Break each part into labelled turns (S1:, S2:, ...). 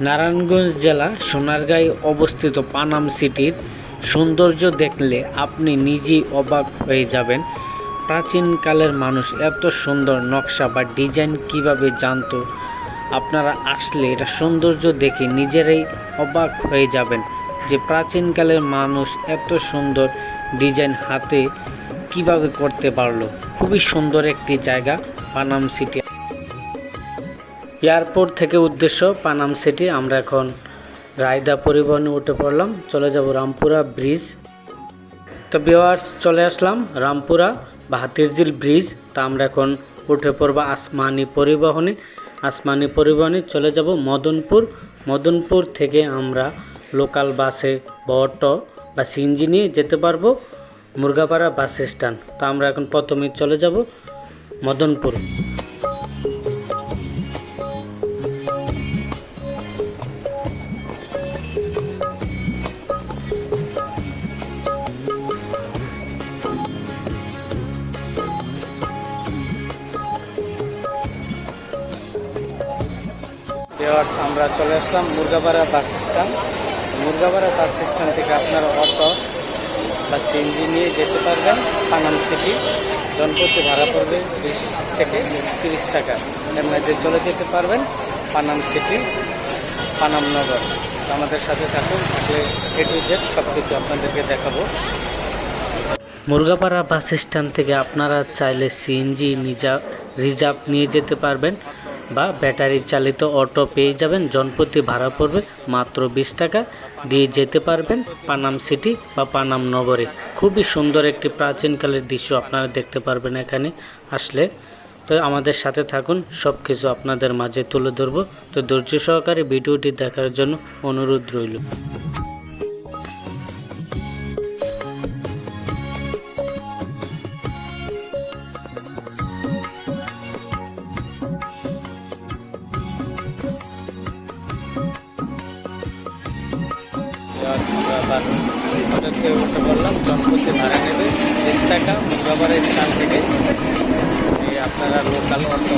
S1: নারায়ণগঞ্জ জেলা সোনারগাঁয়ে অবস্থিত পানাম সিটির সৌন্দর্য দেখলে আপনি নিজেই অবাক হয়ে যাবেন। প্রাচীনকালের মানুষ এত সুন্দর নকশা বা ডিজাইন কীভাবে জানতো? আপনারা আসলে এটা সৌন্দর্য দেখে নিজেরাই অবাক হয়ে যাবেন যে প্রাচীনকালের মানুষ এত সুন্দর ডিজাইন হাতে কীভাবে করতে পারল। খুবই সুন্দর একটি জায়গা পানাম সিটি। এয়ারপোর্ট থেকে উদ্দেশ্য পানাম সিটি। আমরা এখন রায়দা পরিবহনে উঠে পড়লাম। চলে যাব রামপুরা ব্রিজ। তো ভিওয়ার্স চলে আসলাম রামপুরা বা হাতিরঝিল ব্রিজ। তা আমরা এখন উঠে পড়ব আসমানি পরিবহনে। আসমানি পরিবহনে চলে যাব মদনপুর। মদনপুর থেকে আমরা লোকাল বাসে বা অটো বা সিএনজি নিয়ে যেতে পারব মুরগাপাড়া বাস স্ট্যান্ড। তো আমরা এখন প্রথমে চলে যাব মদনপুর। ভিওয়ার্স আমরা চলে আসলাম Murgapara bus stand. Murgapara bus stand থেকে আপনারা অটো বা সিএনজি নিয়ে যেতে পারবেন পানাম সিটি। জনপ্রতি ভাড়া পড়বে বিশ থেকে তিরিশ টাকা। মধ্যে চলে যেতে পারবেন পানাম সিটি, পানাম নগর। আমাদের সাথে থাকুন, থাকলে এ টু জেড সব কিছু আপনাদেরকে দেখাবো। মুরগাপাড়া বাস স্ট্যান্ড থেকে আপনারা চাইলে সিএনজি নিজা রিজার্ভ নিয়ে যেতে পারবেন। বা ব্যাটারি চালিত অটো পেয়ে যাবেন। জনপ্রতি ভাড়া পড়বে মাত্র বিশ টাকা। দিয়ে যেতে পারবেন পানাম সিটি বা পানাম নগরে। খুবই সুন্দর একটি প্রাচীনকালের দৃশ্য আপনারা দেখতে পারবেন এখানে আসলে। তো আমাদের সাথে থাকুন সব কিছু আপনাদের মাঝে তুলে ধরবো। তো ধৈর্য সহকারে ভিডিওটি দেখার জন্য অনুরোধ রইল। জনপ্রতি ভাড়া নেবে। বিশ টাকা মুগাবাড়ির স্থান থেকে। যে আপনারা লোকাল অটো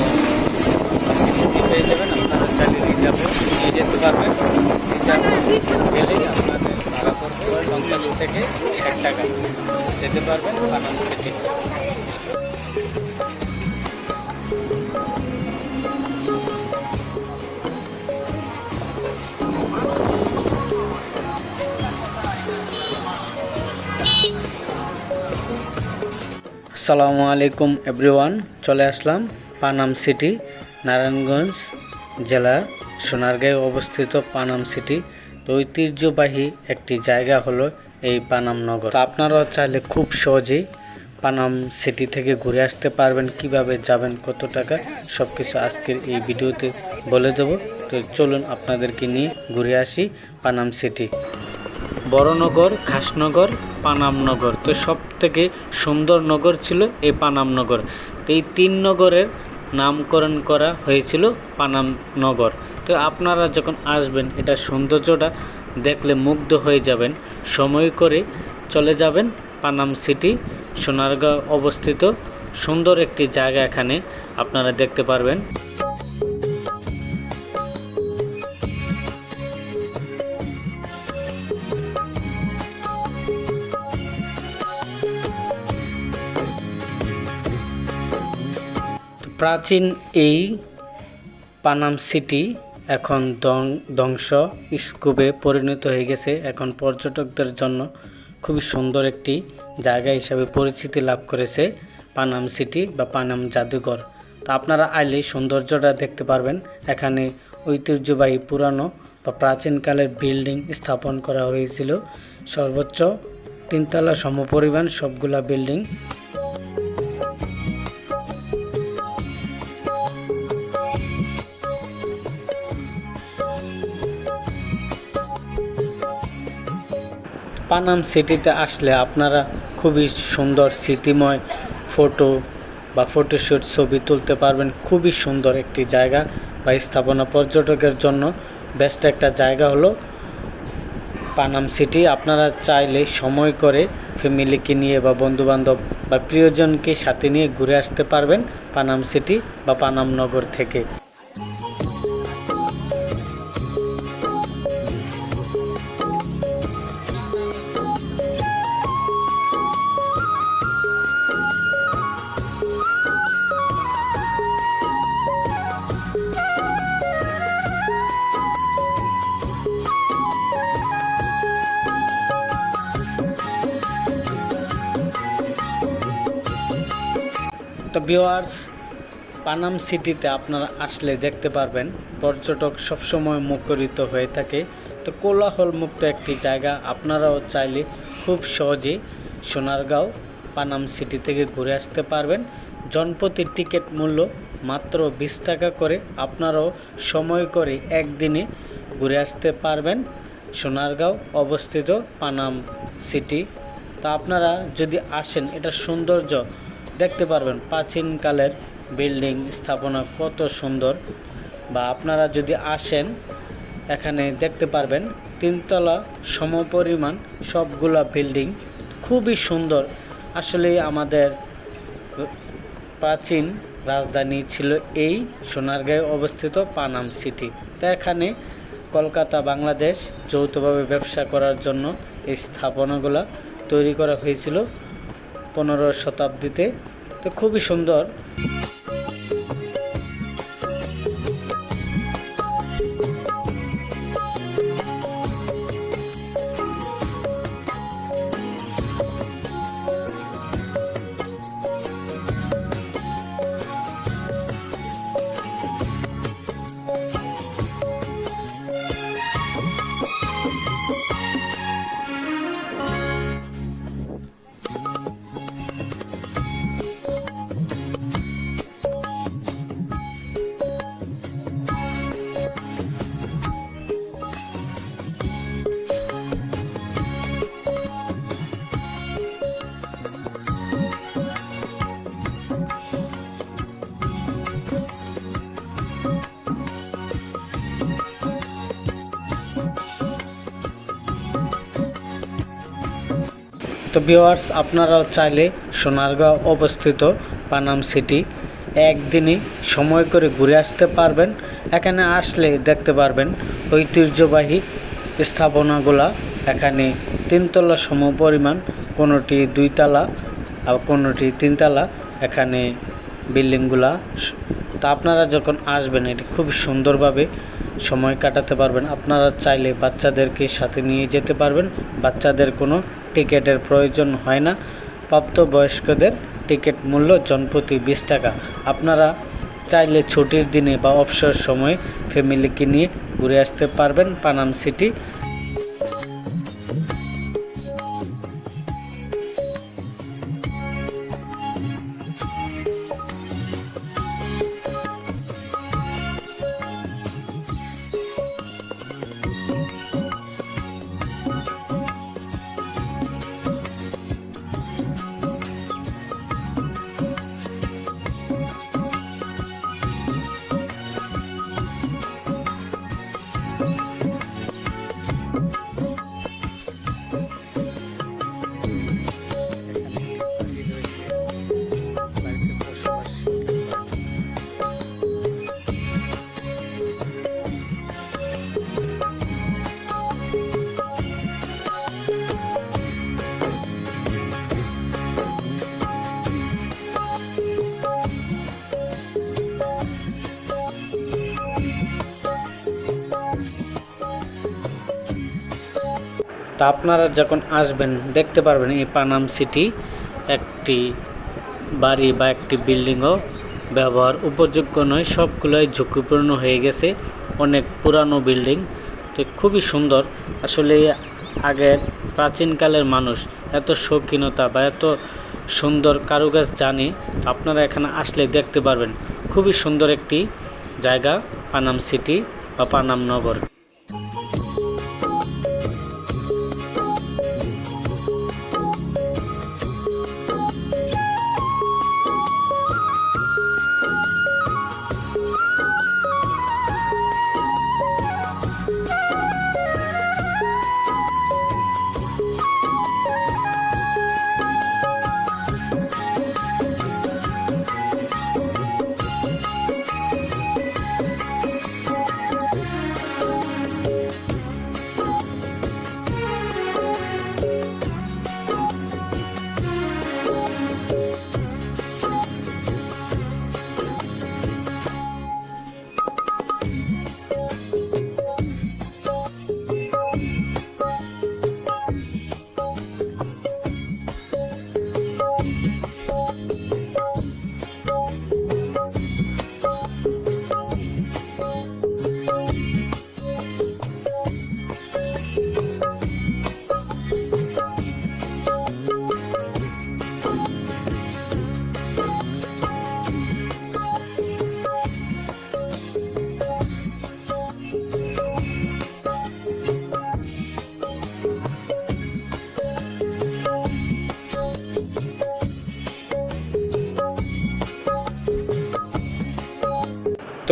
S1: পেয়ে যাবেন, আপনারা চাইলে রিজার্ভে নিয়ে যেতে পারবেন। রিজার্ভ গেলেই আপনাদের ভাড়া পড়বে পঞ্চাশ থেকে ষাট টাকা। যেতে পারবেন আনন্দ সিটি আসসালামু আলাইকুম এভরিওয়ান চলে আসলাম পানাম সিটি, নারায়ণগঞ্জ জেলার সোনারগাঁয়ে অবস্থিত পানাম সিটি। তো ঐতিহ্যবাহী একটি জায়গা হলো এই পানাম নগর। তো আপনারাও চাইলে খুব সহজেই পানাম সিটি থেকে ঘুরে আসতে পারবেন, কীভাবে যাবেন, কত টাকা সব কিছু আজকের এই ভিডিওতে বলে দেবো। তো চলুন আপনাদেরকে নিয়ে ঘুরে আসি পানাম সিটি। বড়নগর, খাসনগর, পানামনগর। তো সব থেকে সুন্দর নগর ছিল এই পানামনগর। তো এই তিন নগরের নামকরণ করা হয়েছিল পানামনগর। তো আপনারা যখন আসবেন, এটা সৌন্দর্যটা দেখলে মুগ্ধ হয়ে যাবেন। সময় করে চলে যাবেন পানাম সিটি। সোনারগাঁও অবস্থিত। সুন্দর একটি জায়গা এখানে আপনারা দেখতে পারবেন। প্রাচীন এই পানাম সিটি এখন ধ্বংস স্তূপে পরিণত হয়ে গেছে। এখন পর্যটকদের জন্য খুবই সুন্দর একটি জায়গা হিসাবে পরিচিতি লাভ করেছে পানাম সিটি বা পানাম জাদুঘর। তো আপনারা আইলে সৌন্দর্যটা দেখতে পারবেন। এখানে ঐতিহ্যবাহী পুরানো বা প্রাচীনকালের বিল্ডিং স্থাপন করা হয়েছিল। সর্বোচ্চ তিনতলা সমপরিমাণ সবগুলা বিল্ডিং পানাম সিটিতে আসলে আপনারা খুবই সুন্দর স্মৃতিময় ফটো বা ফটোশ্যুট ছবি তুলতে পারবেন। খুবই সুন্দর একটি জায়গা বা স্থাপনা পর্যটকের জন্য। বেস্ট একটা জায়গা হলো পানাম সিটি। আপনারা চাইলে সময় করে ফ্যামিলিকে নিয়ে বা বন্ধুবান্ধব বা প্রিয়জনকে সাথে নিয়ে ঘুরে আসতে পারবেন পানাম সিটি বা পানাম নগর থেকে। ভিওয়ার্স পানাম সিটিতে আপনারা আসলে দেখতে পারবেন, পর্যটক সবসময় মুখরিত হয়ে থাকে। তো কোলাহল মুক্ত একটি জায়গা আপনারাও চাইলে খুব সহজেই সোনারগাঁও পানাম সিটি থেকে ঘুরে আসতে পারবেন। জনপ্রতি টিকিট মূল্য মাত্র বিশ টাকা করে আপনারাও সময় করে একদিনে ঘুরে আসতে পারবেন। সোনারগাঁও অবস্থিত পানাম সিটি তা আপনারা যদি আসেন, এটা সৌন্দর্য দেখতে পারবেন প্রাচীনকালের বিল্ডিং স্থাপনা কত সুন্দর। বা আপনারা যদি আসেন, এখানে দেখতে পারবেন তিনতলা সমপরিমাণ সবগুলা বিল্ডিং। খুবই সুন্দর। আসলে আমাদের প্রাচীন রাজধানী ছিল এই সোনারগাঁয়ে অবস্থিত পানাম সিটি। তো এখানে কলকাতা, বাংলাদেশ যৌথভাবে ব্যবসা করার জন্য এই স্থাপনাগুলো তৈরি করা হয়েছিল। পনেরো শতাব্দীতে। তো খুবই সুন্দর। তো ভিওয়ার্স আপনারাও চাইলে সোনারগাঁও অবস্থিত পানাম সিটি একদিনই সময় করে ঘুরে আসতে পারবেন। এখানে আসলে দেখতে পারবেন ঐতিহ্যবাহী স্থাপনাগুলা। এখানে তিনতলা সম পরিমাণ কোনোটি দুইতলা আর কোনোটি তিনতলা। এখানে বিল্ডিংগুলা। তা আপনারা যখন আসবেন, এটি খুব সুন্দরভাবে সময় কাটাতে পারবেন। আপনারা চাইলে বাচ্চাদেরকে সাথে নিয়ে যেতে পারবেন। বাচ্চাদের কোনো টিকিটের প্রয়োজন হয় না। প্রাপ্তবয়স্কদের টিকিট মূল্য জনপ্রতি বিশ টাকা। আপনারা চাইলে ছুটির দিনে বা অবসর সময়ে ফ্যামিলিকে নিয়ে ঘুরে আসতে পারবেন। পানাম সিটি তা আপনারা যখন আসবেন, দেখতে পারবেন এই পানাম সিটি একটি বাড়ি বা একটি বিল্ডিংও ব্যবহার উপযোগ্য নয়, সবগুলোই ঝুঁকিপূর্ণ হয়ে গেছে, অনেক পুরানো বিল্ডিং। তো খুবই সুন্দর। আসলে আগের প্রাচীনকালের মানুষ এত শৌখিনতা বা এত সুন্দর কারুকাজ জানে আপনারা এখানে আসলে দেখতে পারবেন। খুবই সুন্দর একটি জায়গা, পানাম সিটি বা পানাম নগর।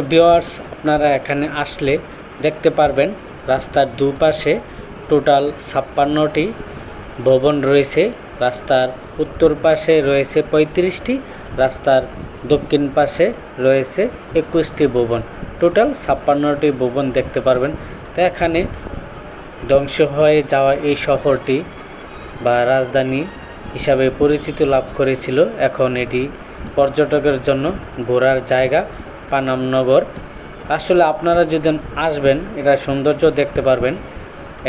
S1: ভিওয়ার্স আপনারা এখানে আসলে দেখতে পারবেন, রাস্তার দুপাশে টোটাল ছাপ্পান্নটি ভবন রয়েছে, রাস্তার উত্তর পাশে রয়েছে পঁয়ত্রিশটি, রাস্তার দক্ষিণ পাশে রয়েছে একুশটি ভবন। টোটাল ছাপ্পান্নটি ভবন দেখতে পারবেন। তো এখানে ধ্বংস হয়ে যাওয়া এই শহরটি বা রাজধানী হিসাবে পরিচিত লাভ করেছিল। এখন এটি পর্যটকের জন্য ঘোরার জায়গা। পানামনগর। আসলে আপনারা যদি আসবেন, এটা সৌন্দর্য দেখতে পারবেন।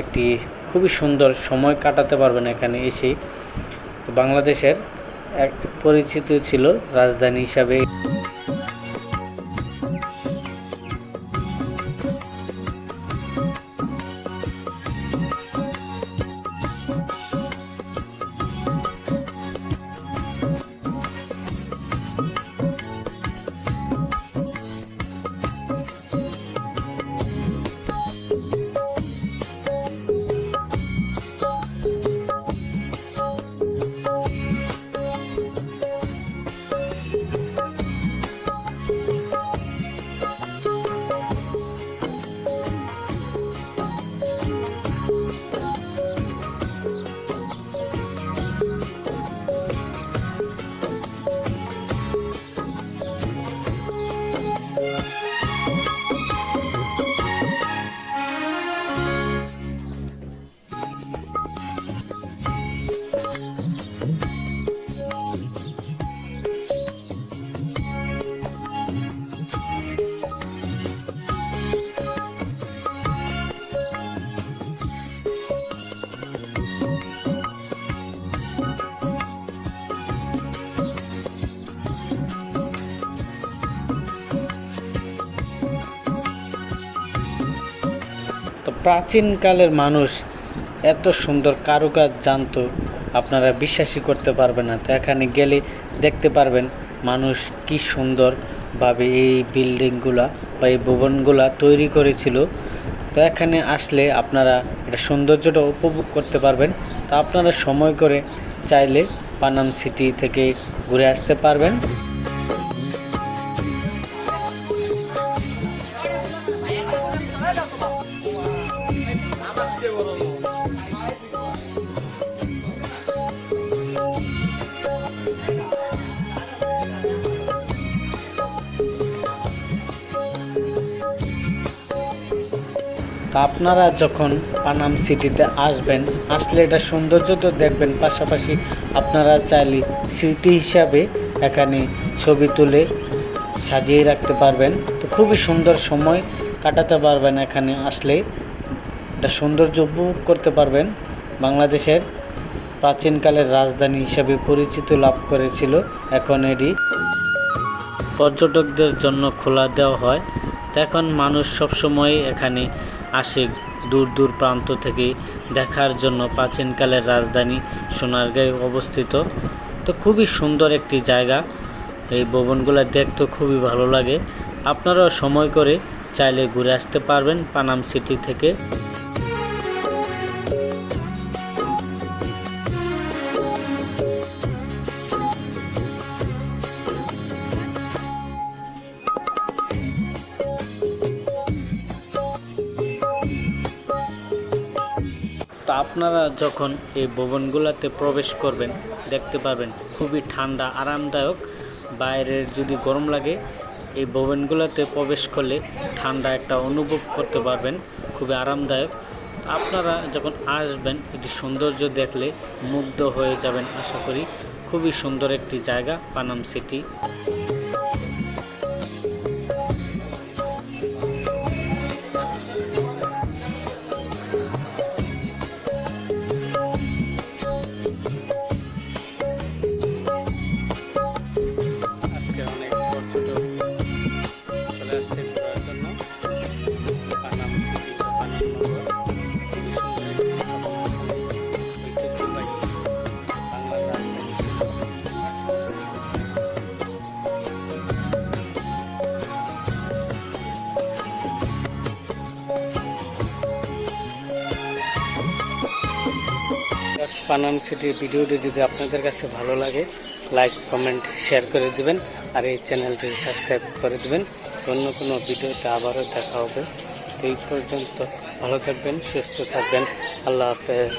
S1: একটি খুবই সুন্দর সময় কাটাতে পারবেন এখানে এসে বাংলাদেশের এক পরিচিত ছিল রাজধানী হিসাবে। প্রাচীনকালের মানুষ এত সুন্দর কারুকাজ জানতো, আপনারা বিশ্বাসই করতে পারবেন না। তো এখানে গেলে দেখতে পারবেন মানুষ কি সুন্দরভাবে এই বিল্ডিংগুলা বা এই ভবনগুলা তৈরি করেছিল। তো এখানে আসলে আপনারা এটা সৌন্দর্যটা উপভোগ করতে পারবেন। তা আপনারা সময় করে চাইলে পানাম সিটি থেকে ঘুরে আসতে পারবেন। তো আপনারা যখন পানাম সিটিতে আসবেন, আসলে এটা সৌন্দর্য তো দেখবেন, পাশাপাশি আপনারা চাইলে স্মৃতি হিসাবে এখানে ছবি তুলে সাজিয়ে রাখতে পারবেন। তো খুবই সুন্দর সময় কাটাতে পারবেন এখানে আসলে। এটা সৌন্দর্য উপভোগ করতে পারবেন। বাংলাদেশের প্রাচীনকালের রাজধানী হিসাবে পরিচিত লাভ করেছিল এখন এটি। পর্যটকদের জন্য খোলা দেওয়া হয়। তো এখন মানুষ সবসময় এখানে আসে দূর দূর প্রান্ত থেকে দেখার জন্য প্রাচীনকালের রাজধানী সোনারগাঁয়ে অবস্থিত। তো খুবই সুন্দর একটি জায়গা। এই ভবনগুলো দেখতে খুবই ভালো লাগে। আপনারাও সময় করে চাইলে ঘুরে আসতে পারবেন পানাম সিটি থেকে। আপনারা যখন এই ভবনগুলোতে প্রবেশ করবেন, দেখতে পারবেন খুবই ঠান্ডা, আরামদায়ক। বাইরের যদি গরম লাগে, এই ভবনগুলোতে প্রবেশ করলে ঠান্ডা একটা অনুভব করতে পারবেন, খুবই আরামদায়ক। আপনারা যখন আসবেন, এটি সৌন্দর্য দেখলে মুগ্ধ হয়ে যাবেন, আশা করি। খুবই সুন্দর একটি জায়গা, পানাম সিটি। পানাম সিটির ভিডিওটি যদি আপনাদের কাছে ভালো লাগে লাইক কমেন্ট শেয়ার করে দেবেন আর এই চ্যানেলটি সাবস্ক্রাইব করে দেবেন। অন্য কোনো ভিডিওতে আবারও দেখা হবে। তো এই পর্যন্ত ভালো থাকবেন, সুস্থ থাকবেন। আল্লাহ হাফেজ।